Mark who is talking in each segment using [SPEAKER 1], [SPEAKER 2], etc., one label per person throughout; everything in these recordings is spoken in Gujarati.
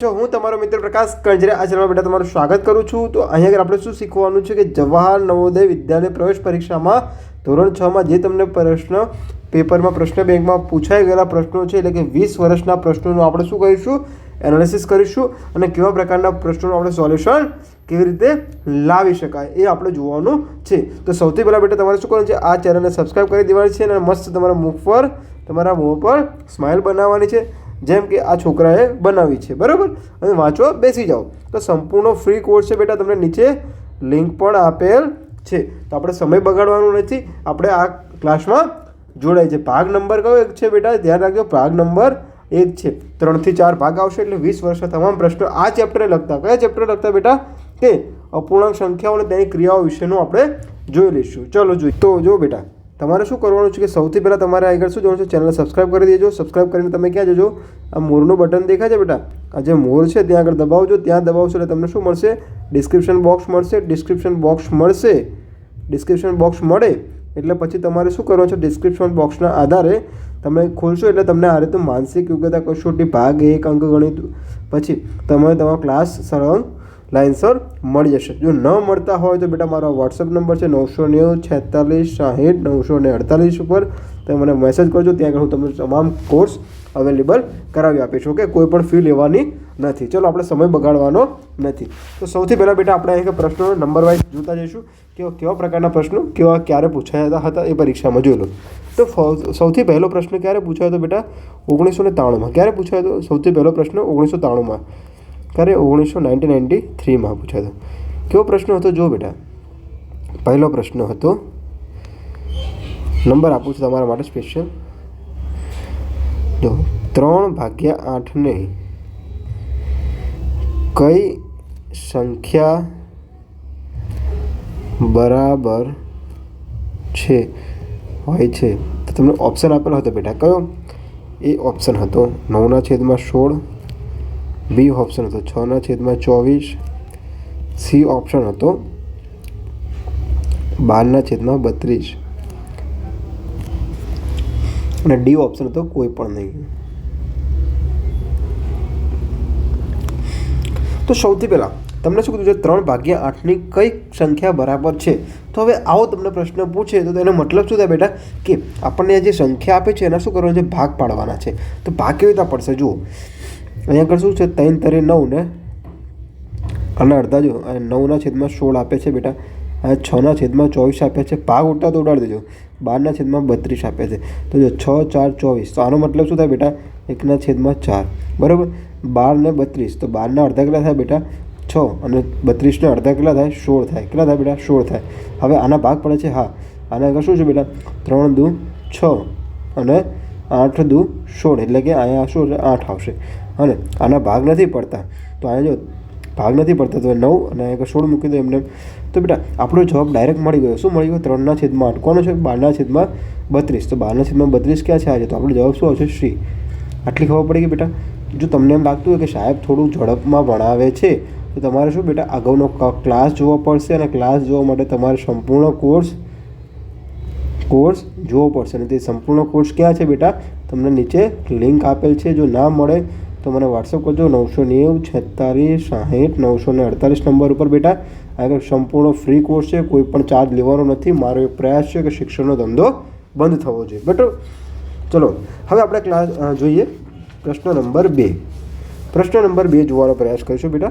[SPEAKER 1] જો હું તમારો મિત્ર પ્રકાશ કંજરે આ ચેનલમાં બેટા તમારું સ્વાગત કરું છું, તો અહીંયા આગળ આપણે શું શીખવાનું છે કે જવાહર નવોદય વિદ્યાલય પ્રવેશ પરીક્ષામાં ધોરણ છમાં જે તમને પ્રશ્ન પેપરમાં, પ્રશ્ન બેંકમાં પૂછાઈ ગયેલા પ્રશ્નો છે, એટલે કે વીસ વર્ષના પ્રશ્નોનું આપણે શું કરીશું? એનાલિસિસ કરીશું અને કેવા પ્રકારના પ્રશ્નોનું આપણે સોલ્યુશન કેવી રીતે લાવી શકાય એ આપણે જોવાનું છે. તો સૌથી પહેલાં બેટા તમારે શું કરવાનું છે? આ ચેનલને સબસ્ક્રાઈબ કરી દેવાની છે અને મસ્ત તમારા મુખ પર, તમારા મોં પર સ્માઇલ બનાવવાની છે. જેમ કે આ છોકરાએ બનાવી છે, બરાબર? અને વાંચવા બેસી જાઓ. તો સંપૂર્ણ ફ્રી કોર્સ છે બેટા, તમને નીચે લિંક પણ આપેલ છે. તો આપણે સમય બગાડવાનો નથી, આપણે આ ક્લાસમાં જોડાય છે. ભાગ નંબર કયો એક છે બેટા? ધ્યાન રાખજો, ભાગ નંબર એક છે. ત્રણથી ચાર ભાગ આવશે એટલે વીસ વર્ષના તમામ પ્રશ્નો આ ચેપ્ટરને લગતા કયા ચેપ્ટર લગતા બેટા? કે અપૂર્ણાંક સંખ્યાઓ અને તેની ક્રિયાઓ વિશેનું આપણે જોઈ લઈશું. ચલો, જોઈ. તો જો બેટા તમારે શું કરવાનું છે કે સૌથી પહેલાં તમારે આગળ શું જોવાનું છે? ચેનલ સબસ્ક્રાઈબ કરી દેજો. સબસ્ક્રાઈબ કરીને તમે ક્યાં જજો? આ મોરનું બટન દેખાય છે બેટા? આ જે મોર છે ત્યાં આગળ દબાવજો. ત્યાં દબાવશો એટલે તમને શું મળશે? ડિસ્ક્રિપ્શન બોક્સ મળશે. ડિસ્ક્રિપ્શન બોક્સ મળશે. ડિસ્ક્રિપ્શન બોક્સ મળે એટલે પછી તમારે શું કરવાનું છે? ડિસ્ક્રિપ્શન બોક્સના આધારે તમે ખોલશો એટલે તમને આ રીતે માનસિક યોગ્યતા, કસોટી, ભાગ, એક અંક ગણિત પછી તમે તમારો ક્લાસ સળંગ લાઇનસર મળી જશે. જો ન મળતા હોય તો બેટા મારો વોટ્સઅપ નંબર છે નવસો નેવું છેતાલીસ સાહીઠ નવસો ને અડતાલીસ ઉપર. તમે મને મેસેજ કરજો, ત્યાં આગળ હું તમને તમામ કોર્સ અવેલેબલ કરાવી આપીશ ઓકે કોઈ પણ ફી લેવાની નથી. ચલો, આપણે સમય બગાડવાનો નથી. તો સૌથી પહેલાં બેટા આપણે અહીં પ્રશ્નો નંબર વાઇઝ જોતા જઈશું, કે કેવા પ્રકારના પ્રશ્નો, કેવા, ક્યારે પૂછાયા હતા એ પરીક્ષામાં જોઈ લો. તો સૌથી પહેલો પ્રશ્ન ક્યારે પૂછાયો હતો બેટા? ઓગણીસો ને ત્રાણુંમાં ક્યારે પૂછાયો હતો? સૌથી પહેલો પ્રશ્ન ઓગણીસો ત્રાણુંમાં ક્યારે ઓગણીસો નાઇન્ટીન નાઇન્ટી થ્રીમાં પૂછાયો કેવો પ્રશ્ન હતો? જો બેટા. પહેલો પ્રશ્ન હતો, નંબર આપું છું તમારા માટે સ્પેશિયલ જો, ત્રણ ભાગ્યા આઠને કઈ સંખ્યા બરાબર છે? હોય છે. તો તમને ઓપ્શન આપેલો હતો બેટા. કયો? એ ઓપ્શન હતો. નવના છેદમાં સોળ બી ઓપ્શન હતો. છના છેદમાં ચોવીસ. સી ઓપ્શન હતો. બારના છેદમાં બત્રીસ. અને ડી ઓપ્શન હતો કોઈ પણ નહીં. તો સૌથી પહેલાં, તમને શું કીધું છે? ત્રણ ભાગ્યા આઠની કઈ સંખ્યા બરાબર છે? તો હવે આવો તમને પ્રશ્ન પૂછે તો તેનો મતલબ શું થાય બેટા? કે આપણને જે સંખ્યા આપે છે, એના શું કરવાનું છે? ભાગ પાડવાના છે. તો ભાગ કેવી રીતે પડશે? જુઓ. અહીંયા આગળ શું છે? ત્રણ તરી નવ ને? અને અડધા જો નવના છેદમાં સોળ આપે છે બેટા. અને છના છેદમાં ચોવીસ આપે છે. ભાગ ઉડતા તો ઉડાડી દેજો. બારના છેદમાં બત્રીસ આપે છે. તો જો છ, ચાર, ચોવીસ. તો આનો મતલબ શું થાય બેટા? એકના છેદમાં ચાર. બરાબર? બાર ને બત્રીસ. તો બારના અડધા કેટલા થાય બેટા? છ. અને બત્રીસના અડધા કેટલા થાય? સોળ થાય. કેટલા થાય બેટા? સોળ થાય. હવે આના ભાગ પડે છે હા. આના આગળ શું છે બેટા? ત્રણ દુ છ અને આઠ દુ સોળ. એટલે કે અહીંયા શું આઠ આવશે. અને આના ભાગ નથી પડતા. તો અહીંયા જો ભાગ નથી પડતા, તો નવ અને આગળ સોળ મૂકી દો એમને. તો બેટા, આપણો જવાબ ડાયરેક્ટ મળી ગયો. શું મળી ગયો? ત્રણના છેદમાં આઠ. કોનો છે? બારના છેદમાં બત્રીસ. તો બારના છેદમાં બત્રીસ ક્યાં છે આજે? તો આપણો જવાબ શું આવશે? શ્રી. આટલી ખબર પડી ગઈ બેટા? જો તમને એમ લાગતું હોય કે સાહેબ થોડું ઝડપમાં ભણાવે છે, તો તમારે શું બેટા, અગાઉનો ક- ક્લાસ જોવો પડશે અને ક્લાસ જોવા માટે તમારે સંપૂર્ણ કોર્સ કોર્સ જોવો પડશે. અને તે સંપૂર્ણ કોર્સ ક્યાં છે બેટા? તમને નીચે લિંક આપેલ છે. જો ના મળે તો મને વોટ્સઅપ કરજો, નવસો નેવું છેતાલીસ સાહીઠ, નવસો ને અડતાલીસ નંબર ઉપર બેટા. આગળ સંપૂર્ણ ફ્રી કોર્સ છે, કોઈ પણ ચાર્જ લેવાનો નથી. મારો એક પ્રયાસ છે કે શિક્ષણનો ધંધો બંધ થવો જોઈએ. બરાબર ચલો, હવે આપણે ક્લાસ જોઈએ. પ્રશ્ન નંબર બે. પ્રશ્ન નંબર બે જોવાનો પ્રયાસ કરીશું બેટા.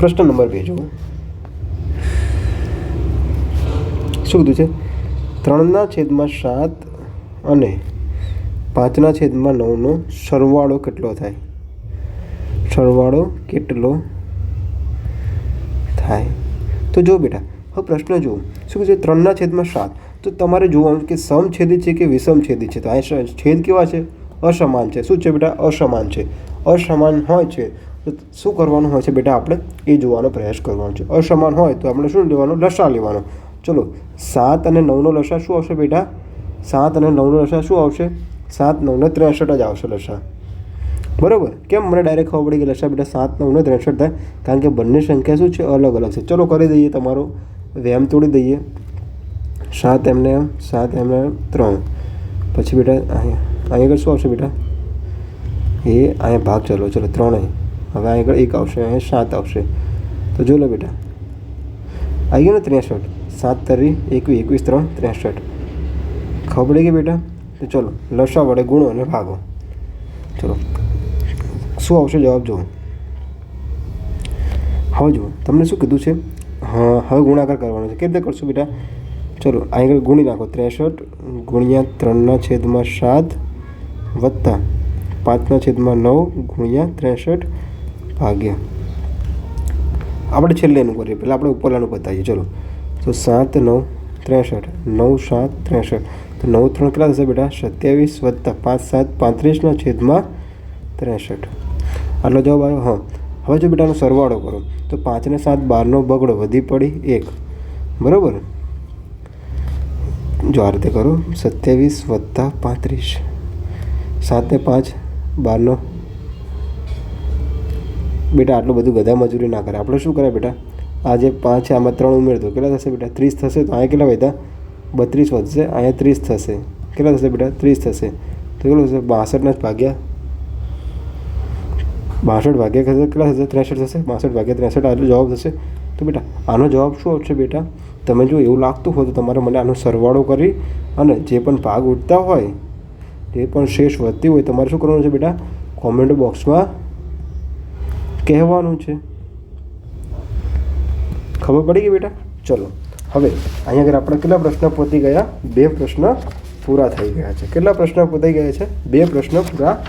[SPEAKER 1] પ્રશ્ન નંબર બે જુઓ. શું કીધું છે? ત્રણના છેદમાં સાત અને પાંચના છેદમાં નવનો સરવાળો કેટલો થાય? સરવાળો કેટલો થાય? તો જો બેટા, હવે પ્રશ્ન જુઓ. શું છે? ત્રણના છેદમાં સાત. તો તમારે જોવાનું કે સમછેદી છે કે વિષમછેદી છે? તો અહીં છેદ કેવા છે? અસમાન છે. શું છે બેટા? અસમાન છે. અસમાન હોય છે. તો શું કરવાનું હોય છે બેટા આપણે? એ જોવાનો પ્રયાસ કરવાનો છે. અસમાન હોય તો આપણે શું લેવાનું? લસા લેવાનો. ચલો, સાત અને નવનો લસા શું આવશે બેટા? સાત અને નવનો લસા શું આવશે? સાત નવને ત્રેસઠ જ આવશે લસા. બરાબર? કેમ? મને ડાયરેક્ટ ખબર પડી કે લસા બેટા સાત નવને ત્રેસઠ થાય. કારણ કે બંને સંખ્યા શું છે? અલગ અલગ છે. ચલો કરી દઈએ તમારો. વેમ તોડી દઈએ. સાત એમને એમ સાત એમને એમ ત્રણ. પછી બેટા અહીંયા અહીંયા આગળ શું આવશે બેટા? એ અહીંયા ભાગ ચાલો ચલો ત્રણ હવે અહીં આગળ એક આવશે, અહીંયા સાત આવશે. તો જો લો બેટા. આવી ગયો ને ત્રેસઠ? સાત તરી, એકવીસ એકવીસ, ત્રણ, ત્રેસઠ. ખબર પડી ગઈ બેટા? તો ચલો, લસા વડે ગુણો અને ભાગો. ચલો, શું આવશે જવાબ જુઓ. હવે જુઓ, તમને શું કીધું છે? હા હવે ગુણાકાર કરવાનો છે. કેવી રીતે કરશું બેટા? ચલો અહીં આગળ ગુણી નાખો. ત્રેસઠ ગુણ્યા ત્રણના છેદમાં સાત વત્તા પાંચના છેદમાં નવ ગુણ્યા ત્રેસઠ ભાગ્યા. આપણે છેલ્લે એનું કરીએ. પહેલાં આપણે ઉપરલાનું બતાવીએ. ચલો, તો સાત, નવ, ત્રેસઠ. નવ, સાત, ત્રેસઠ. તો નવ ત્રણ કેટલા થશે બેટા. સત્યાવીસ વત્તા પાંચ સાત પાંત્રીસના છેદમાં ત્રેસઠ. આટલો જવાબ આવ્યો, હા. હવે જો બેટાનો સરવાળો કરો, તો પાંચને સાત બારનો બગડો વધી પડી એક. બરાબર? જો આ રીતે કરો, સત્યાવીસ વત્તા પાંત્રીસ. સાતને પાંચ બારનો. બેટા, આટલું બધું ગધા મજૂરી ના કરે. આપણે શું કરે બેટા? આજે પાંચ, આમાં ત્રણ ઉમેરતો કેટલા થશે બેટા? ત્રીસ થશે તો અહીંયા કેટલા વધ્યા? બત્રીસ વધશે, અહીંયા ત્રીસ થશે. કેટલા થશે બેટા? ત્રીસ થશે. તો કેટલું થશે? બાસઠના જ ભાગ્યા. બાસઠ ભાગ્યા થશે, કેટલા થશે? ત્રેસઠ થશે. બાસઠ ભાગ્યા ત્રેસઠ આટલો જવાબ થશે. તો બેટા, આનો જવાબ શું આવશે બેટા? તમે જો એવું લાગતું હોય તો તમારે મને આનો સરવાળો કરી અને જે પણ ભાગ ઉઠતા હોય, જે પણ શેષ વધતી હોય, તમારે શું કરવાનું છે બેટા? કોમેન્ટ બોક્સમાં કહેવાનું છે. ખબર પડી ગઈ બેટા? ચલો. હવે અહીંયા આગળ આપણે કેટલા પ્રશ્ન પહોંચી ગયા? બે પ્રશ્ન પૂરા થઈ ગયા છે. કેટલા પ્રશ્ન પતી ગયા છે? બે પ્રશ્ન પૂરા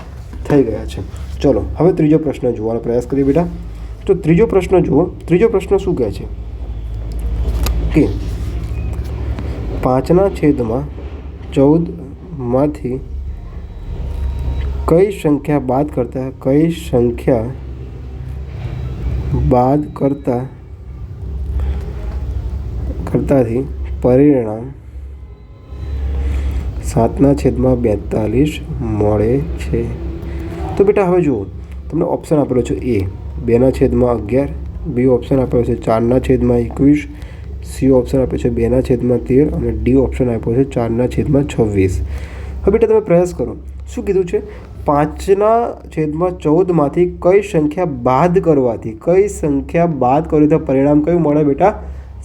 [SPEAKER 1] થઈ ગયા છે. ચલો, હવે ત્રીજો પ્રશ્ન જોવાનો પ્રયાસ કરીએ બેટા. તો ત્રીજો પ્રશ્ન જુઓ. ત્રીજો પ્રશ્ન શું કહે છે? કે પાંચના છેદમાં ચૌદમાંથી કઈ સંખ્યા બાદ કરતા, કઈ સંખ્યા બાદ કરતા કરતાથી પરિણામ સાતના છેદમાં બેતાલીસ મળે છે. તો બેટા હવે જુઓ, તમને ઓપ્શન આપેલો છે એ બેના છેદમાં અગિયાર બી ઓપ્શન આપેલો છે ચારના છેદમાં એકવીસ સી ઓપ્શન આપ્યો છે બેના છેદમાં તેર અને ડી ઓપ્શન આપ્યો છે ચારના છેદમાં છવ્વીસ. હવે બેટા તમે પ્રયાસ કરો, શું કીધું છે? પાંચના છેદમાં ચૌદમાંથી કઈ સંખ્યા બાદ કરવાથી, કઈ સંખ્યા બાદ કરવી તો પરિણામ કયું મળે બેટા?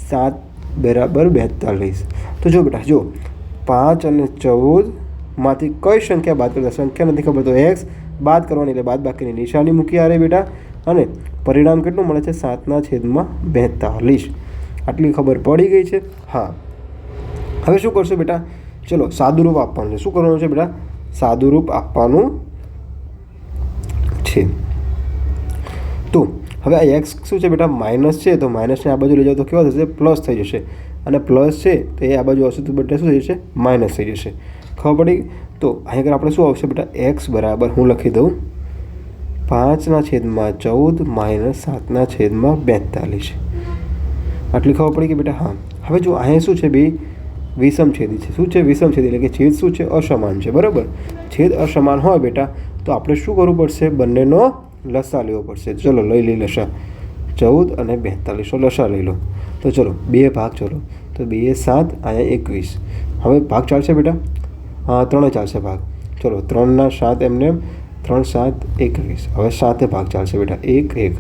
[SPEAKER 1] સાત બરાબર બેતાલીસ. તો જો બેટા, જો પાંચ અને ચૌદમાંથી કઈ સંખ્યા બાદ કરતા? સંખ્યા નથી ખબર તો એક્સ બાદ કરવાની એટલે બાદ બાકીની નિશાની મૂકી આરે બેટા. અને પરિણામ કેટલું મળે છે? સાતના છેદમાં બેતાલીસ. આટલી ખબર પડી ગઈ છે. હા. હવે શું કરશો બેટા? ચલો, સાદુરૂપ આપવાનું છે. શું કરવાનું છે બેટા? સાદુરૂપ આપવાનું છે. હવે આ એક્સ શું છે બેટા? માઇનસ છે, તો માઇનસને આ બાજુ લઈ જાઓ તો કેવા થશે? પ્લસ થઈ જશે. અને પ્લસ છે, તો એ આ બાજુ આવશે તો બેટા શું થઈ જશે? માઇનસ થઈ જશે. ખબર પડી? તો અહીં આગળ આપણે શું આવશે બેટા? એક્સ બરાબર, હું લખી દઉં. પાંચના છેદમાં ચૌદ માઇનસ સાતના છેદમાં બેતાલીસ. આટલી ખબર પડી કે બેટા? હા. હવે જો અહીંયા શું છે બે? વિષમ છેદી છે. શું છે વિષમ છેદી? એટલે કે છેદ શું છે? અસમાન છે. બરાબર? છેદ અસમાન હોય બેટા, તો આપણે શું કરવું પડશે? બંનેનો લસા લેવો પડશે. ચલો, લઈ લઈ લસા. ચૌદ અને બેતાલીસો લસા લઈ લો. તો ચલો, બે ભાગ ચલો. તો બે, સાત અહીંયા એકવીસ. હવે ભાગ ચાલશે બેટા? હા ત્રણે ચાલશે ભાગ. ચલો, ત્રણના સાત એમને ત્રણ, સાત, એકવીસ. હવે સાતે ભાગ ચાલશે બેટા. એક એક.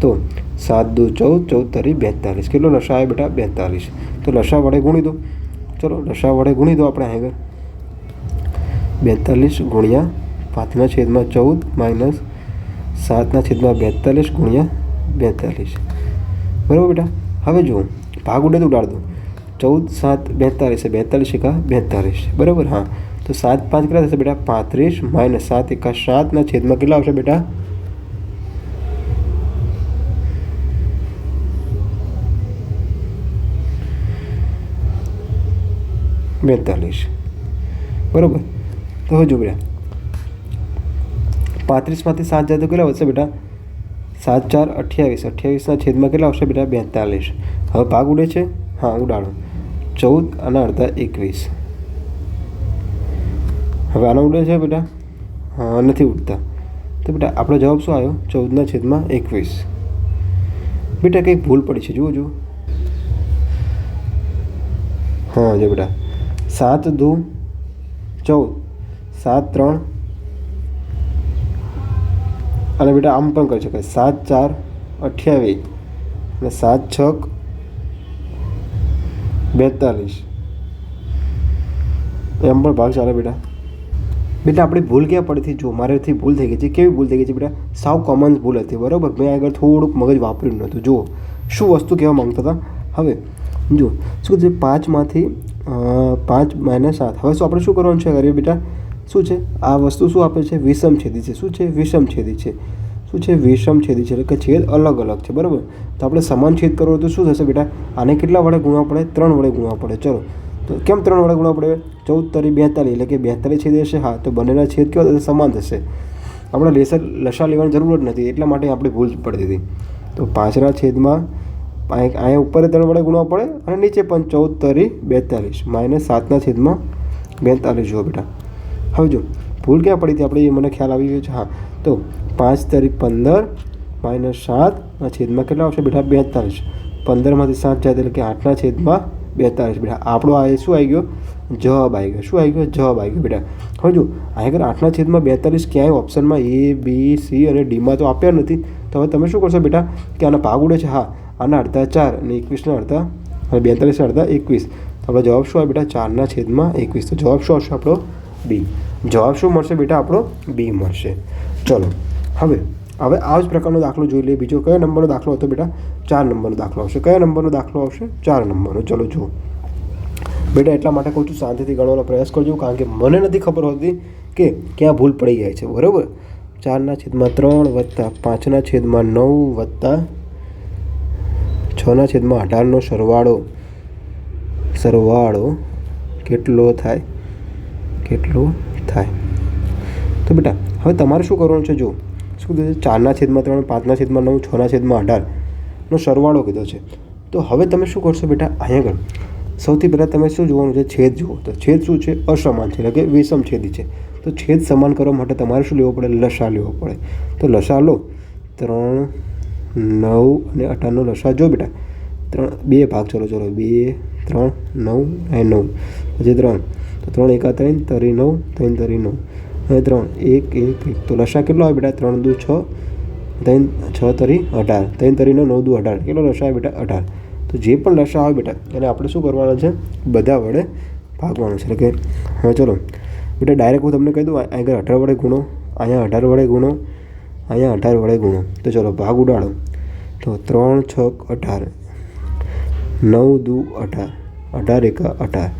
[SPEAKER 1] તો સાત, દુ, ચૌદ ચૌદ, તરી, બેતાલીસ. કેટલો લસા આવે બેટા? બેતાલીસ. તો લસા વડે ગુણી દો. ચલો, લસા વડે ગુણી દો આપણે આગળ. બેતાલીસ ગુણ્યા પાંચના છેદમાં ચૌદ માઇનસ સાતના છેદમાં બેતાલીસ ગુણ્યા બેતાલીસ બરાબર બેટા હવે જુઓ ભાગ ઉડે તો ઉડાડ દો ચૌદ સાત બેતાલીસ બેતાલીસ એકા બેતાલીસ બરાબર હા તો સાત પાંચ કેટલા થશે બેટા પાંત્રીસ માઇનસ સાત એકા સાતના છેદમાં કેટલા આવશે બેટા બેતાલીસ બરાબર તો હવે જો બેટા પાંત્રીસમાંથી સાત જાય તો કેટલા વધશે બેટા? સાત, ચાર, અઠ્યાવીસ. અઠ્યાવીસના છેદમાં કેટલા આવશે બેટા? બેતાલીસ. હવે ભાગ ઉડે છે? હા, ઉડાડો. ચૌદ અને અડધા એકવીસ. હવે આનો ઉડે છે બેટા? હા, નથી ઉડતા. તો બેટા, આપણો જવાબ શું આવ્યો? ચૌદના છેદમાં એકવીસ. બેટા, કંઈક ભૂલ પડી છે. જુઓ જુઓ. હા, જો બેટા. સાત, દો, ચૌદ. સાત, ત્રણ અને બેટા આમ પણ કરી શકાય. સાત, ચાર, અઠ્યાવીસ અને સાત છક બેતાલીસ. એમ પણ ભાગ ચાલે બેટા. બેટા, આપણી ભૂલ ક્યાં પડતી જો મારેથી ભૂલ થઈ ગઈ છે. કેવી ભૂલ થઈ ગઈ છે બેટા? સાવ કોમન ભૂલ હતી, બરાબર? મેં આગળ થોડુંક મગજ વાપર્યું નહોતું જુઓ, શું વસ્તુ કહેવા માંગતા હતા? હવે જો શું પાંચમાંથી પાંચ માઇનસ સાત. હવે શું આપણે શું કરવાનું છે? કરીએ બેટા? શું છે? આ વસ્તુ શું આપે છે? વિષમ છેદી છે. શું છે? વિષમ છેદી છે. શું છે? વિષમ છેદી છે? એટલે કે છેદ અલગ અલગ છે. બરાબર? તો આપણે સમાન છેદ કરવો તો શું થશે બેટા? આને કેટલા વડે ગુણવા પડે? ત્રણ વડે ગુણવા પડે. ચલો. તો કેમ ત્રણ વડે ગુણવા પડે? ચૌદ તરી બેતાલીસ. એટલે કે બેતાલીસ છેદ હશે? હા. તો બંનેના છેદ કેવા થશે? સમાન થશે. આપણે લેસર લસા લેવાની જરૂર જ નથી. એટલા માટે આપણે ભૂલ પડી હતી તો પાંચના છેદમાં અહીં અહીંયા ઉપર ત્રણ વડે ગુણવા પડે અને નીચે પણ ચૌદ તરી બેતાલીસ. માઇનસ સાતના છેદમાં બેતાલીસ જુઓ બેટા. હવે જો ભૂલ ક્યાં પડી હતી? આપણે એ મને ખ્યાલ આવી ગયો છે. હા. તો પાંચ તારીખ પંદર માઇનસ આ છેદમાં કેટલા આવશે બેટા? બેતાલીસ. પંદરમાંથી સાત જાય એટલે કે આઠના છેદમાં બેતાલીસ. બેટા, આપણો આ શું આવી ગયો? જવાબ આવી ગયો. શું આવી ગયો? જવાબ આવી ગયો બેટા. હવે જો આગળ આઠના છેદમાં બેતાલીસ ક્યાંય ઓપ્શનમાં એ, બી, સી અને ડીમાં તો આપ્યા નથી. તો હવે તમે શું કરશો બેટા? કે આના ભાગ ઉડે છે. હા. આના અડધા ચાર અને એકવીસના અડધા અને બેતાલીસના અડધા એકવીસ. આપણો જવાબ શું આવે બેટા? ચારના છેદમાં એકવીસ. તો જવાબ શું આવશે આપણો? બી. જવાબ શું મળશે બેટા? આપણો બી મળશે. ચલો, હવે હવે આ જ પ્રકારનો દાખલો જોઈ લઈએ. બીજો કયો નંબરનો દાખલો હતો બેટા? ચાર નંબરનો દાખલો આવશે. કયા નંબરનો દાખલો આવશે? ચાર નંબરનો. ચલો, જુઓ. બેટા, એટલા માટે કહું છું, શાંતિથી ગણવાનો પ્રયાસ કરજો, કારણ કે મને નથી ખબર હોતી કે ક્યાં ભૂલ પડી જાય છે. બરાબર? ચારના છેદમાં ત્રણ વત્તા પાંચના છેદમાં નવ વત્તા છના છેદમાં અઢારનો સરવાળો. સરવાળો કેટલો થાય? કેટલો થાય. તો બેટા, હવે તમારે શું કરવાનું છે? જો શું કીધું છે? ચારના છેદમાં ત્રણ, પાંચના છેદમાં નવ, છના છેદમાં અઢારનો સરવાળો કીધો છે. તો હવે તમે શું કરશો બેટા? અહીંયા આગળ. સૌથી પહેલાં તમે શું જોવાનું છે? છેદ જુઓ. તો છેદ શું છે? અસમાન છે. એટલે કે વિષમ છેદી છે. તો છેદ સમાન કરવા માટે તમારે શું લેવો પડે? લસા લેવો પડે. તો લસા લો. ત્રણ, નવ અને અઢારનો લસા જો બેટા. ત્રણ, બે ભાગ. ચલો ચલો. બે, ત્રણ, નવ અને નવ. પછી ત્રણ. ત્રણ એકા ત્રણ, તરી નવ, ત્રણ તરી નવ. અને ત્રણ, એક એક એક. તો લસા કેટલો આવે બેટા? ત્રણ દુ છ, ત્રણ છ તરી અઢાર. ત્રણ તરીનો નવ દુ અઢાર. કેટલો લસા આવે બેટા? અઢાર. તો જે પણ લસા આવે બેટા, એને આપણે શું કરવાનું છે? બધા વડે ભાગવાનું છે. એટલે કે, હવે ચલો. બેટા ડાયરેક્ટ હું તમને કહી દઉં અહીંયા અઢાર વડે ગુણો, અહીંયા અઢાર વડે ગુણો, અહીંયા અઢાર વડે ગુણો. તો ચલો, ભાગ ઉડાડો. તો ત્રણ છ અઢાર. નવ દુ અઢાર. અઢાર એકા અઢાર.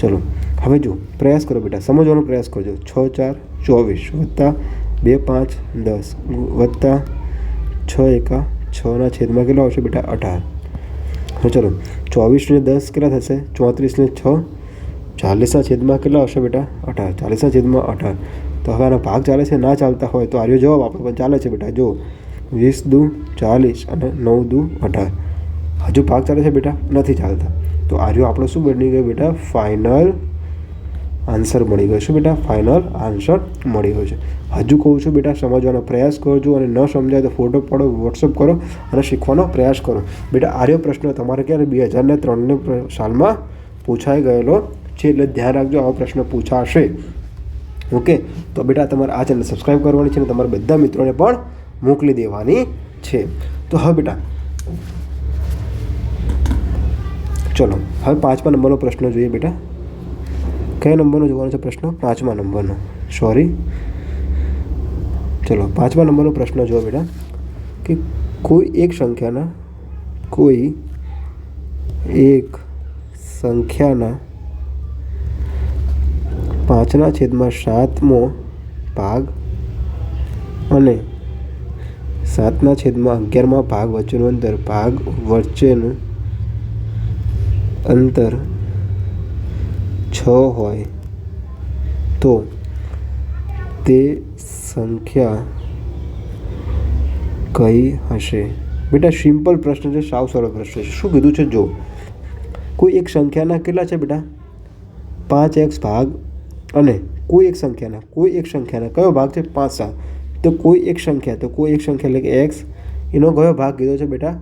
[SPEAKER 1] ચલો. હવે જો, પ્રયાસ કરો બેટા, સમજવાનો પ્રયાસ કરજો. છ, ચાર, ચોવીસ, વત્તા બે, પાંચ, દસ, વત્તા છ, એકા છના છેદમાં કેટલો આવશે બેટા? અઢાર. હવે ચલો ચોવીસને દસ કેટલા થશે? ચોત્રીસને છ ચાલીસના છેદમાં કેટલા આવશે બેટા? અઢાર. ચાલીસના છેદમાં અઢાર. તો હવે આનો ભાગ ચાલે છે, ના ચાલતા હોય તો આર્યો જવાબ આપણો પણ ચાલે છે બેટા. જો, વીસ દુ ચાલીસ અને નવ દુ અઢાર. હજુ ભાગ ચાલે છે બેટા? નથી ચાલતા. તો આર્યો આપણો શું બની ગયો બેટા? ફાઇનલ આન્સર મળી ગયો છે બેટા ફાઇનલ આન્સર મળી ગયો છે. હજુ કહું છું બેટા, સમજવાનો પ્રયાસ કરજો અને ન સમજાય તો ફોટો પાડો વોટ્સઅપ કરો અને શીખવાનો પ્રયાસ કરો. બેટા, આર્યો પ્રશ્ન તમારે ક્યારે બે હજાર ને ત્રણને સાલમાં પૂછાઈ ગયેલો છે એટલે ધ્યાન રાખજો, આવો પ્રશ્ન પૂછાશે. ઓકે? તો બેટા, તમારે આ ચેનલ સબસ્ક્રાઈબ કરવાની છે અને તમારા બધા મિત્રોને પણ મોકલી દેવાની છે. તો હવે બેટા, ચલો, હવે પાંચમા નંબરનો પ્રશ્ન જોઈએ બેટા. કયા નંબરનો જોવાનો છે પ્રશ્ન? પાંચમા નંબરનો. સોરી ચલો, પાંચમા નંબરનો પ્રશ્ન જુઓ બેટા, કે કોઈ એક સંખ્યાના, કોઈ એક સંખ્યાના પાંચના છેદમાં સાતમો ભાગ અને સાતના છેદમાં અગિયારમા ભાગ વચ્ચેનું અંતર, ભાગ વચ્ચેનું અંતર છ હોય, તો તે સંખ્યા કઈ હશે? બેટા સિમ્પલ પ્રશ્ન છે, સાવ સરળ પ્રશ્ન છે. શું કીધું છે? જો, કોઈ એક સંખ્યાના કેટલા છે બેટા? પાંચ એક્સ ભાગ અને કોઈ એક સંખ્યાના, કોઈ એક સંખ્યાના કયો ભાગ છે? પાંચ સાત. તો કોઈ એક સંખ્યા, તો કોઈ એક સંખ્યા એટલે કે એક્સ. એનો કયો ભાગ કીધો છે બેટા?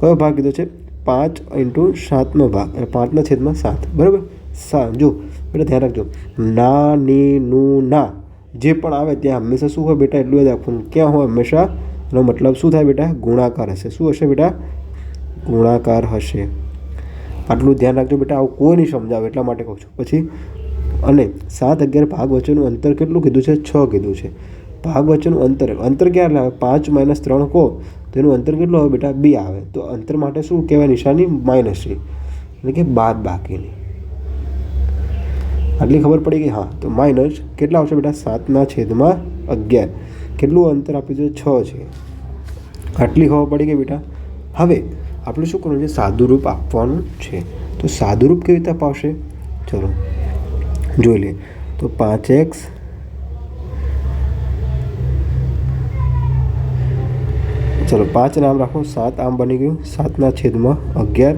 [SPEAKER 1] કયો ભાગ કીધો છે? પાંચ ઇન્ટુ સાતનો ભાગ, એટલે પાંચના છેદમાં સાત. બરાબર? સા, જો, બેટા ધ્યાન રાખજો. ના, ની, નું, ના, જે પણ આવે ત્યાં હંમેશા શું હોય બેટા? એટલું જ રાખવાનું. ક્યાં હોય હંમેશા? એનો મતલબ શું થાય બેટા? ગુણાકાર હશે. શું હશે બેટા? ગુણાકાર હશે. આટલું ધ્યાન રાખજો બેટા. આવું કોઈ નહીં સમજાવે એટલા માટે કહું છું. પછી, અને સાત અગિયાર ભાગ વચ્ચેનું અંતર કેટલું કીધું છે? છ કીધું છે. ભાગ વચ્ચેનું અંતર અંતર ક્યારે આવે? પાંચ માઇનસ ત્રણ કહો તો એનું અંતર કેટલું આવે બેટા? બે આવે. તો અંતર માટે શું કહેવાય? નિશાની માઇનસ એટલે કે બાદ બાકીની. આટલી ખબર પડી ગઈ? હા. તો માઇનસ કેટલા આવશે બેટા? સાતના છેદમાં અગિયાર. કેટલું અંતર આપ્યું છે? છ છે. આટલી ખબર પડી ગઈ બેટા? હવે આપણે શું કરવાનું છે? સાદુરૂપ આપવાનું છે. તો સાદુરૂપ કેવી રીતે અપાવશે? ચલો, જોઈ લઈએ. તો પાંચ એક્સ ચલો, પાંચ નામ રાખો. સાત આમ બની ગયું. સાતના છેદમાં અગિયાર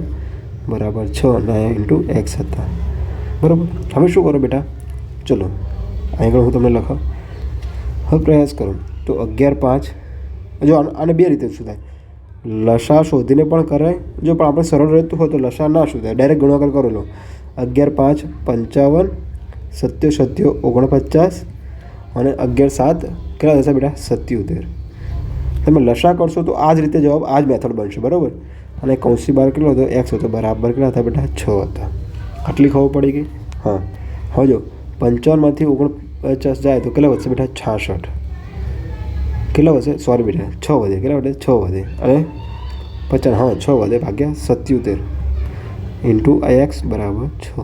[SPEAKER 1] બરાબર છ. અને ઇન્ટુ એક્સ હતા. બરાબર? હવે શું કરો બેટા? ચલો, આગળ હું તમને લખાવ. હવે પ્રયાસ કરો. તો અગિયાર પાંચ. જો આને બે રીતે શું થાય? લસા શોધીને પણ કરાય. જો પણ આપણે સરળ રહેતું હોય તો લસા ના શોધાય. ડાયરેક્ટ ગુણાકાર કરો લો. અગિયાર પાંચ, પંચાવન સત્યો સત્યો ઓગણપચાસ અને અગિયાર સાત. કેટલા થશે બેટા? સત્યોતેર. તમે લસા કરશો તો આ જ રીતે જવાબ આ જ મેથડ બનશે. બરાબર? અને કૌંસી બાર કેટલો હતો? એક્સ હતો બરાબર કેટલા હતા બેટા? છ હતા. આટલી ખબર પડી ગઈ? હા. હવે જો પંચાવનમાંથી ઓગણપચાસ જાય તો કેટલા વધશે બેટા? છાસઠ. કેટલા વધશે? સોરી બેટા છ વધે. કેટલા વધે? છ વધે. અને પચાસ હા છ વધે ભાગ્યા સત્યોતેર. ઇન્ટુ એક્સ બરાબર છ.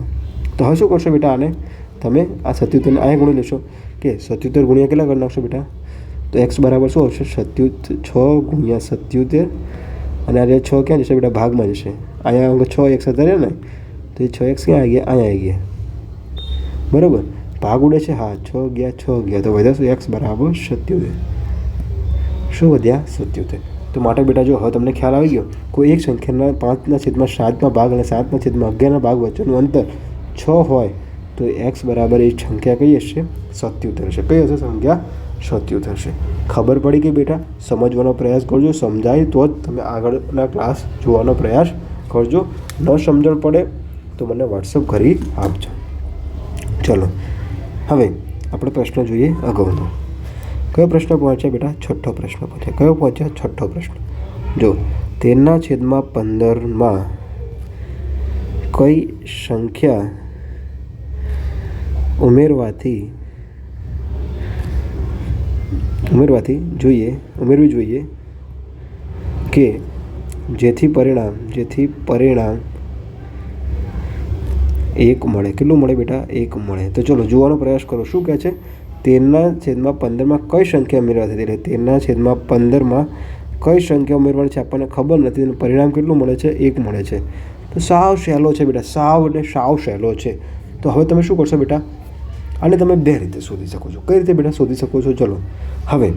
[SPEAKER 1] તો હવે શું કરશો બેટા આને? તમે આ સત્યોતેરને અહીંયા ગુણી લેશો. કે સત્યોતેર ગુણ્યા કેટલા કરી નાખશો બેટા? તો એક્સ બરાબર શું આવશે? સત્યુ છ ગુણ્યા સત્યોતેર. અને આ જે છ ક્યાં જશે બેટા? ભાગમાં જશે. અહીંયા આગળ છ એક્સ હતા ને? તો એ છ એક્સ ક્યાં આવી ગયા અહીંયા આવી ગયા. બરાબર? ભાગ ઉડે છે? હા, છ ગયા છ ગયા. તો વધ્યા શું? એક્સ બરાબર સત્યોતેર. શું વધ્યા? સત્યોતેર. તો માટે બેટા જો, હવે તમને ખ્યાલ આવી ગયો, કોઈ એક સંખ્યાના પાંચના છેદમાં સાતમાં ભાગ અને સાતના છેદમાં અગિયારના ભાગ વચ્ચેનું અંતર છ હોય, તો એક્સ બરાબર એ સંખ્યા કઈ હશે? સત્યોતેર હશે. કઈ હશે? સંખ્યા સત્યોતેર હશે. ખબર પડી કે બેટા? સમજવાનો પ્રયાસ કરજો. સમજાય તો જ તમે આગળના ક્લાસ જોવાનો પ્રયાસ કરજો. ન સમજણ પડે તો મને વોટ્સઅપ કરી આપજો. ચલો, હવે આપણે પ્રશ્ન જોઈએ અગાઉનો. કયો પ્રશ્ન પહોંચ્યા બેટા? છઠ્ઠો પ્રશ્ન પહોંચ્યા. કયો પહોંચ્યા? છઠ્ઠો પ્રશ્ન. જો, તેરના છેદમાં પંદરમાં કઈ સંખ્યા ઉમેરવાથી ઉમેરવાથી જોઈએ, ઉમેરવી જોઈએ કે જેથી પરિણામ જેથી પરિણામ એક મળે. કેટલું મળે બેટા? એક મળે. તો ચલો, જોવાનો પ્રયાસ કરો. શું કહે છે? તેરના છેદમાં પંદરમાં કઈ સંખ્યા ઉમેરવાથી એટલે તેરના છેદમાં પંદરમાં કઈ સંખ્યા ઉમેરવાની છે આપણને ખબર નથી. તેનું પરિણામ કેટલું મળે છે? એક મળે છે. તો સાવ સહેલો છે બેટા. સાવ એટલે સાવ સહેલો છે. તો હવે તમે શું કરશો બેટા? આને તમે બે રીતે શોધી શકો છો. કઈ રીતે બેટા શોધી શકો છો? ચલો. હવે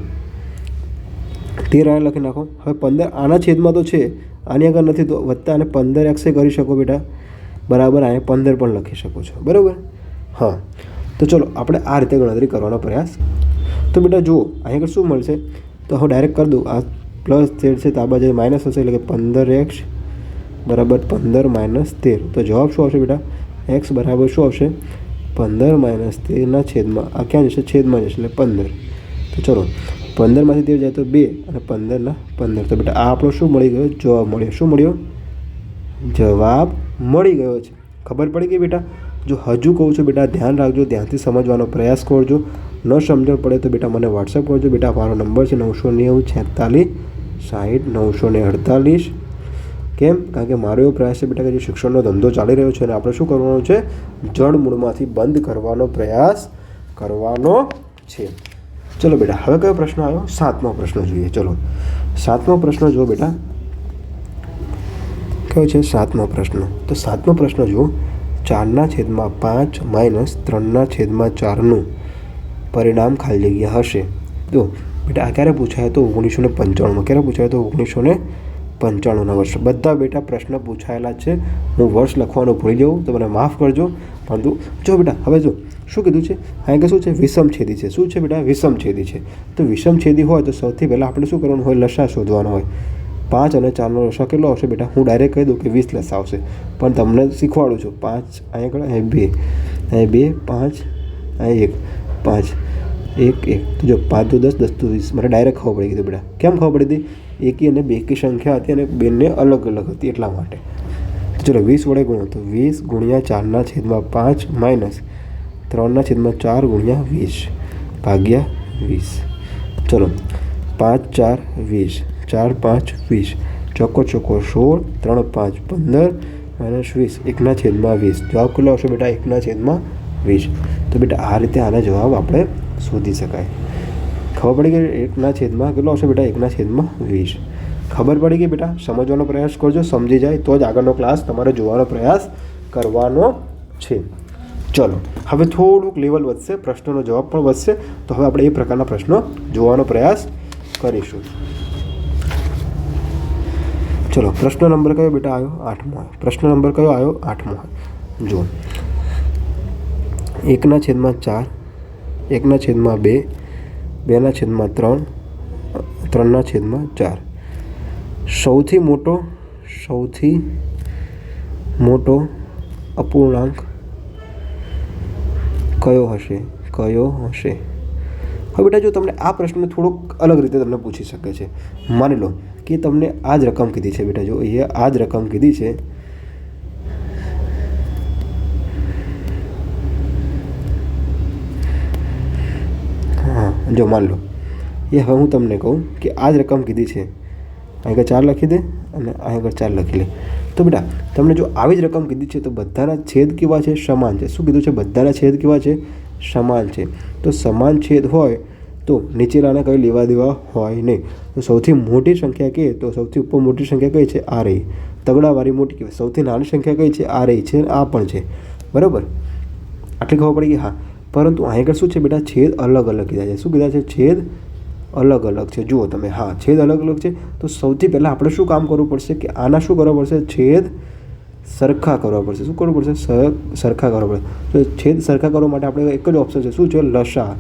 [SPEAKER 1] તેર આને લખી નાખો. હવે પંદર આના છેદમાં તો છે. આની આગળ નથી તો વત્તા અને પંદર એક્સે કરી શકો બેટા. બરાબર અહીંયા પંદર પણ લખી શકો છો. બરાબર? હા. તો ચલો, આપણે આ રીતે ગણતરી કરવાનો પ્રયાસ. તો બેટા જુઓ અહીં આગળ શું મળશે? તો હું ડાયરેક્ટ કરી દઉં. આ પ્લસ તેર છે, તો આ બાજુ માઇનસ હશે, એટલે કે પંદર એક્સ બરાબર પંદર માઇનસ તેર. તો જવાબ શું આવશે બેટા? એક્સ બરાબર શું આવશે? પંદર માઇનસ તેરના છેદમાં, આ ક્યાં જશે? છેદમાં જશે, એટલે પંદર. તો ચલો પંદરમાંથી તેર જાય તો બે અને પંદરના પંદર. તો બેટા આ આપણો શું મળી ગયો? જવાબ મળ્યો. શું મળ્યો? જવાબ મળી ગયો છે. ખબર પડી ગઈ બેટા, જો હજુ કહું છું, બેટા, ધ્યાન રાખજો, ધ્યાનથી સમજવાનો પ્રયાસ કરજો. ન સમજણ પડે તો બેટા મને વોટ્સઅપ કરજો. બેટા, મારો નંબર છે નવસો નેવું છેતાલીસ સાઠ નવસો ને અડતાલીસ. કેમ? કારણ કે મારો એવો પ્રયાસ છે બેટા કે જે શિક્ષણનો ધંધો ચાલી રહ્યો છે અને આપણે શું કરવાનું છે? જળ મૂળમાંથી બંધ કરવાનો પ્રયાસ કરવાનો છે. ચલો બેટા, હવે કયો પ્રશ્ન આવ્યો? સાતમો પ્રશ્ન જોઈએ. ચલો. સાતમો પ્રશ્ન જુઓ બેટા. કયો છે સાતમો પ્રશ્ન. તો સાતમો પ્રશ્ન જુઓ. ચારના છેદમાં પાંચ માઇનસ ત્રણના છેદમાં ચારનું પરિણામ ખાલી જગ્યા હશે. તો બેટા, આ ક્યારે પૂછાય તો ઓગણીસો ને પંચાણુંમાં? ક્યારે પૂછાય તો ઓગણીસો ને પંચાણુંના વર્ષ? બધા બેટા પ્રશ્ન પૂછાયેલા છે. હું વર્ષ લખવાનું ભૂલી જાઉં. તો મને માફ કરજો. પરંતુ જો બેટા, હવે જો, શું કીધું છે? અહીં કે શું છે? વિષમ છેદી છે. શું છે બેટા? વિષમ છેદી છે. તો વિષમ છેદી હોય તો સૌથી પહેલાં આપણે શું કરવાનું હોય? લસા શોધવાનો હોય. પાંચ અને ચારનો રસા કેટલો આવશે બેટા. હું ડાયરેક્ટ કહી દઉં કે વીસ લસા આવશે. પણ તમને શીખવાડું છું. પાંચ, અહીંયા આગળ અહીં બે. અહીં બે, પાંચ અહીં એક. પાંચ, એક એક. તો જો પાંચ તો દસ દસ તો વીસ. મારે ડાયરેક્ટ ખબર પડી ગઈ બેટા. કેમ ખબર પડી હતી? એકી અને બેકી સંખ્યા હતી અને બેને અલગ અલગ હતી એટલા માટે. તો ચલો વીસ વડે ગુણો તો વીસ ગુણ્યા ચારના છેદમાં પાંચ માઇનસ ત્રણના છેદમાં ચાર ગુણ્યા વીસ ભાગ્યા વીસ. ચલો પાંચ, ચાર, વીસ. ચાર, પાંચ, વીસ. ચોક્કો ચોખ્ખો સોળ, ત્રણ, પાંચ, પંદર, માઇનસ વીસ. એકના છેદમાં વીસ. જવાબ કેટલો આવશે બેટા? એકના છેદમાં વીસ. તો બેટા, આ રીતે આના જવાબ આપણે શોધી શકાય. ખબર પડી ગઈ એકના છેદમાં કેટલો આવશે બેટા? એકના છેદમાં વીસ. ખબર પડી ગઈ બેટા? સમજવાનો પ્રયાસ કરજો, સમજી જાય, તો જ આગળનો ક્લાસ તમારે જોવાનો પ્રયાસ કરવાનો છે. ચલો, હવે થોડુંક લેવલ વધશે, પ્રશ્નોનો જવાબ પણ વધશે. તો હવે આપણે એ પ્રકારના પ્રશ્નો જોવાનો પ્રયાસ કરીશું. ચલો, પ્રશ્ન નંબર કયો બેટા આવ્યો? આઠમો આવ્યો. પ્રશ્ન નંબર કયો આવ્યો? આઠમો આવ્યો. જુઓ. એકના છેદમાં ચાર, એકના છેદમાં બે, બેના છેદમાં ત્રણ, ત્રણના છેદમાં ચાર. સૌથી મોટો સૌથી મોટો અપૂર્ણાંક કયો હશે? કયો હશે? હવે બેટા, જો તમને આ પ્રશ્ન થોડોક અલગ રીતે તમને પૂછી શકે છે. માની લો કે તમને આ જ રકમ કીધી છે બેટા. જો એ આ જ રકમ કીધી છે, હા, જો માન લો. એ હવે હું તમને કહું કે આ જ રકમ કીધી છે. આગળ ચાર લખી દે અને અહીં આગળ ચાર લખી લે. તો બેટા, તમને જો આવી જ રકમ કીધી છે તો બધાના છેદ કેવા છે? સમાન છે. શું કીધું છે? બધાના છેદ કેવા છે? સમાન છે. તો સમાન છેદ હોય તો નીચેલાને કંઈ લેવા દેવા હોય નહીં. તો સૌથી મોટી સંખ્યા કહીએ તો સૌથી ઉપર મોટી સંખ્યા કઈ છે? આ રહી. તગડાવાળી મોટી કહેવાય. સૌથી નાની સંખ્યા કઈ છે? આ રહી છે આ પણ છે. બરાબર? આટલી ખબર પડી ગઈ? હા. પરંતુ અહીં આગળ શું છે બેટા? છેદ અલગ અલગ કીધા છે. શું કીધા છે? છેદ અલગ અલગ છે. જુઓ તમે. હા, છેદ અલગ અલગ છે. તો સૌથી પહેલાં આપણે શું કામ કરવું પડશે કે આના શું કરવા પડશે? છેદ સરખા કરવા પડશે. શું કરવું પડશે? સરખા કરવા પડશે. તો છેદ સરખા કરવા માટે આપણે એક જ ઓપ્શન છે. શું છે? લસા.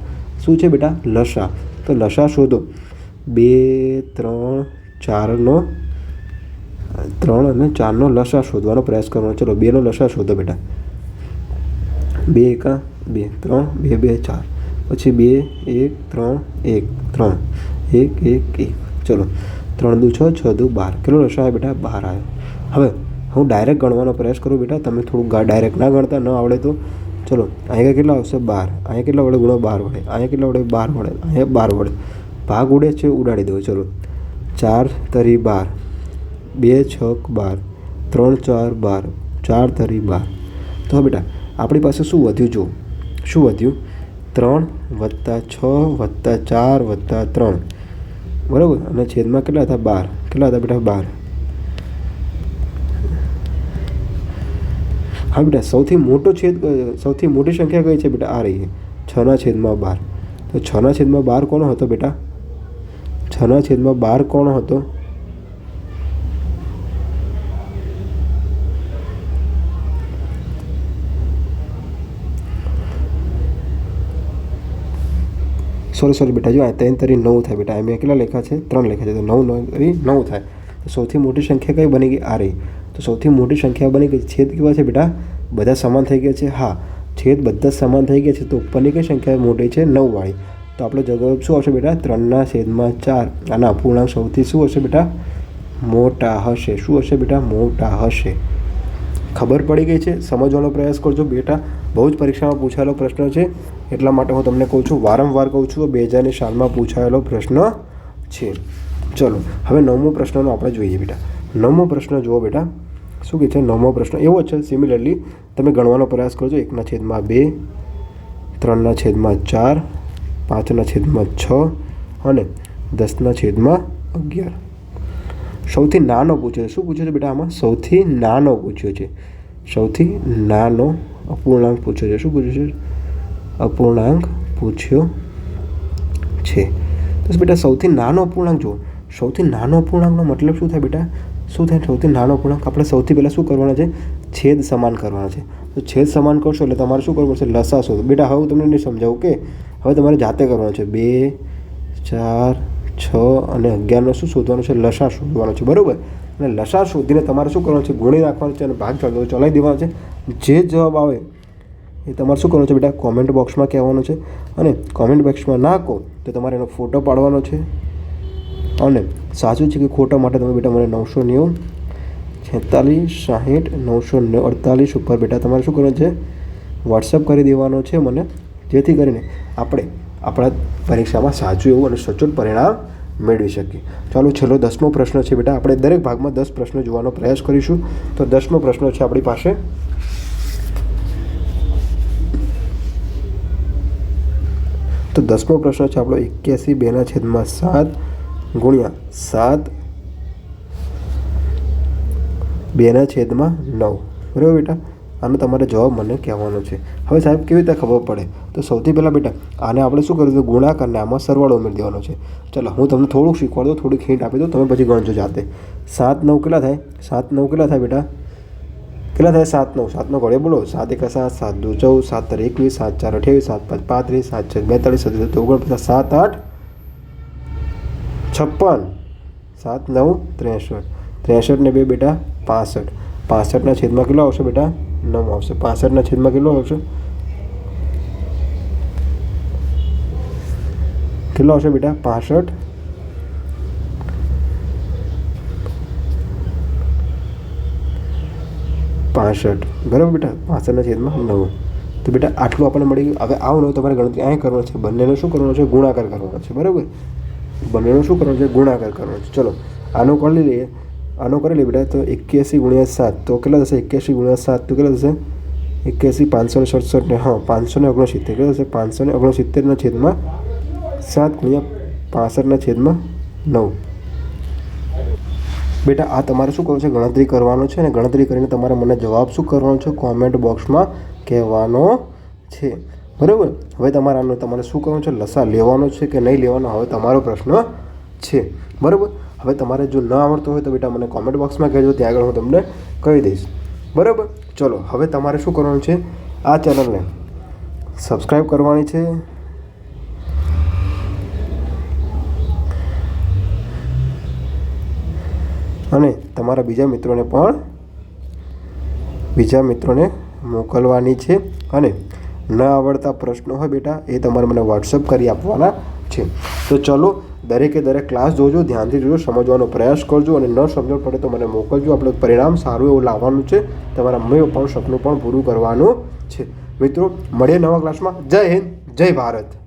[SPEAKER 1] શું છે બેટા? લસા. તો લસા શોધો. બે, ત્રણ, ચારનો, ત્રણ અને ચારનો લસા શોધવાનો પ્રયાસ કરવાનો. ચલો, બેનો લસા શોધો બેટા. બે એકા, બે, ત્રણ, બે બે, ચાર. પછી બે, એક, ત્રણ એક ત્રણ. એક એક એક. ચલો, ત્રણ દુ છ છ દુ બાર. કેટલો લસા આવ્યો બેટા? બહાર આવ્યો. હવે હું ડાયરેક્ટ ગણવાનો પ્રયાસ કરું બેટા. તમે થોડુંક ડાયરેક્ટ ના ગણતા, ન આવડે તો. ચલો, અહીંયા કેટલા આવશે? બાર. અહીંયા કેટલા વડે ગુણો બાર વડે? અહીંયા કેટલા વડે બાર વડે? અહીંયા બાર વડે. ભાગ ઉડે છે, ઉડાડી દો. ચલો. ચાર તરી બાર. બે છક બાર. ત્રણ ચાર બાર. ચાર તરી બાર. તો બેટા, આપણી પાસે શું વધ્યું જો શું વધ્યું? ત્રણ વત્તા છ વત્તા ચાર વત્તા ત્રણ. બરાબર? અને છેદમાં કેટલા હતા? બાર. કેટલા હતા બેટા? બાર. હા બેટા, સૌથી મોટો છેદ સૌથી મોટી સંખ્યા કઈ છે બેટા? આ રહી છના છેદમાં બાર. તો છના છેદમાં બાર કોણ હતો બેટા? છના છેદમાં બાર કોણ હતો? સોરી સોરી બેટા, જો આ ત્રણ તરી નવ થાય બેટા. એમ કેટલા લેખા છે? ત્રણ લેખા છે. તો નવ નવ તરી નવ થાય. તો સૌથી મોટી સંખ્યા કઈ બની ગઈ? આ રહી. તો સૌથી મોટી સંખ્યા બની ગઈ છેદ કેવા છે બેટા? બધા સમાન થઈ ગયા છે. હા, છેદ બધા સમાન થઈ ગયા છે તો ઉપરની કઈ સંખ્યા મોટી છે? નવવાળી. તો આપણો જવાબ શું આવશે બેટા? ત્રણના છેદમાં ચાર. આના અપૂર્ણાંક સૌથી શું હશે બેટા? મોટા હશે. શું હશે બેટા? મોટા હશે. ખબર પડી ગઈ છે? સમજવાનો પ્રયાસ કરજો બેટા. બહુ જ પરીક્ષામાં પૂછાયેલો પ્રશ્ન છે. એટલા માટે હું તમને કહું છું, વારંવાર કહું છું બે હજારની સાલમાં પૂછાયેલો પ્રશ્ન છે. ચલો, હવે નવમો પ્રશ્નનો આપણે જોઈએ બેટા. નવમો પ્રશ્ન જુઓ બેટા. શું કહે છે? નવમો પ્રશ્ન એવો છે સિમિલરલી તમે ગણવાનો પ્રયાસ કરજો. એકના છેદમાં બે, ત્રણના છેદમાં ચાર, પાંચના છેદમાં છ અને દસના છેદમાં અગિયાર. સૌથી નાનો પૂછ્યો છે. શું પૂછ્યો છે બેટા આમાં? સૌથી નાનો પૂછ્યો છે. સૌથી નાનો અપૂર્ણાંક પૂછ્યો છે. શું પૂછ્યું છે? અપૂર્ણાંક પૂછ્યો છે. તો બેટા સૌથી નાનો અપૂર્ણાંક જુઓ. સૌથી નાનો અપૂર્ણાંકનો મતલબ શું થાય બેટા? શું થાય? સૌથી નાનો પૂર્ણાંક. આપણે સૌથી પહેલાં શું કરવાના છે? છેદ સમાન કરવાના છે. તો છેદ સમાન કરશો એટલે તમારે શું કરવું પડશે? લસા શોધો. બેટા, હવે હું તમને નહીં સમજાવું કે હવે તમારે જાતે કરવાનું છે. બે, ચાર, છ અને અગિયારનો શું શોધવાનું છે? લસા શોધવાનો છે. બરાબર? અને લસા શોધીને તમારે શું કરવાનું છે? ગુણી રાખવાનું છે અને ભાગ ચલાવી ચલાવી દેવાનો છે. જે જવાબ આવે એ તમારે શું કરવાનું છે બેટા? કોમેન્ટ બોક્સમાં કહેવાનું છે. અને કોમેન્ટ બોક્સમાં ના કહો તો તમારે એનો ફોટો પાડવાનો છે. અને સાચું છે કે ખોટા માટે તમે બેટા મને નવસો નેવું, છેતાલીસ, સાહીઠ, નવસો ને અડતાલીસ ઉપર બેટા તમારે શું કરવાનું છે? વોટ્સઅપ કરી દેવાનો છે મને, જેથી કરીને આપણે આપણા પરીક્ષામાં સાચું એવું અને સચોટ પરિણામ મેળવી શકીએ. ચાલો છેલ્લો દસમો પ્રશ્ન છે બેટા. આપણે દરેક ભાગમાં દસ પ્રશ્નો જોવાનો પ્રયાસ કરીશું. તો દસમો પ્રશ્ન છે આપણી પાસે. તો દસમો પ્રશ્ન છે આપણો એક્યાસી, બેના છેદમાં સાત ગુણ્યા સાત. બેના છેદમાં નવ. બરાબર બેટા? આનો તમારે જવાબ મને કહેવાનો છે. હવે સાહેબ, કેવી રીતે ખબર પડે? તો સૌથી પહેલાં બેટા, આને આપણે શું કરીશું ગુણાકારને આમાં સરવાળો ઉમેરી દેવાનો છે. ચલો, હું તમને થોડુંક શીખવાડ દઉં થોડીક હિન્ટ આપી દઉં, તમે પછી ગણજો જાતે. સાત નવ કેટલા થાય? સાત નવ કેટલા થાય બેટા? કેટલા થાય? સાત નવ. સાત નવ ઘડે બોલો. સાત એક સાત સાત દુ ચૌદ, સાત ત્રણ એકવીસ, સાત ચાર અઠ્યાવીસ, સાત પાંચ પાંત્રીસ, સાત છ બેતાળીસ સત્યાવીસ, ઓગણપચાસ, સાત આઠ. છપ્પન, સાત, નવ, ત્રેસઠ. ત્રેસઠ ને બે બેટા પાસઠ. પાસઠના છેદમાં કેટલો આવશે બેટા? નવ આવશે. પાસઠના છેદમાં કેટલો આવશે? કેટલો આવશે બેટા? પાસઠ. પાસઠ. બરાબર બેટા? પાસઠના છેદમાં નવ. તો બેટા આટલું આપણને મળી ગયું. હવે આવું નવું તમારે ગણતરી અહીં કરવાનું છે. બંનેનો શું કરવાનો છે? ગુણાકાર કરવાનો છે. બરાબર? બંનેનો શું કરવાનું છે? ગુણાકાર કરવાનો છે. ચલો, આનો કરી લઈએ. આનો કરી લઈએ બેટા, તો એક્યાસી ગુણ્યા સાત, તો કેટલા થશે? એક્યાસી ગુણ્યા સાત તો કેટલા થશે? એક્યાસી પાંચસો ને સડસઠ ને, હા, પાંચસો ને ઓગણસિત્તેર, કેટલા થશે? પાંચસો ને ઓગણસિત્તેરના છેદમાં સાત ગુણ્યા પાસઠના છેદમાં નવ. બેટા, આ તમારે શું કરવું છે? ગણતરી કરવાનો છે અને ગણતરી કરીને તમારે મને જવાબ શું કરવાનો છે? કોમેન્ટ બોક્સમાં કહેવાનો છે. બરાબર? હવે તમારાનો તમારે શું કરવાનું છે? લસા લેવાનો છે કે નહીં લેવાનો? હવે તમારો પ્રશ્ન છે. બરાબર? હવે તમારે જો ન આવડતો હોય તો બેટા મને કોમેન્ટ બોક્સમાં કહેજો, ત્યાં આગળ હું તમને કહી દઈશ. બરાબર? ચલો, હવે તમારે શું કરવાનું છે? આ ચેનલને સબસ્ક્રાઈબ કરવાની છે. અને તમારા બીજા મિત્રોને પણ, બીજા મિત્રોને મોકલવાની છે. અને ન આવડતા પ્રશ્નો હોય બેટા, એ તમારે મને વોટ્સઅપ કરી આપવાના છે. તો ચલો, દરેકે દરેક ક્લાસ જોજો, ધ્યાનથી જોજો, સમજવાનો પ્રયાસ કરજો અને ન સમજણ પડે તો મને મોકલજો. આપણે પરિણામ સારું એવું લાવવાનું છે. તમારા મમ્મી પપ્પાનું સપનું પણ પૂરું કરવાનું છે. મિત્રો, મળીએ નવા ક્લાસમાં જય હિન્દ, જય ભારત.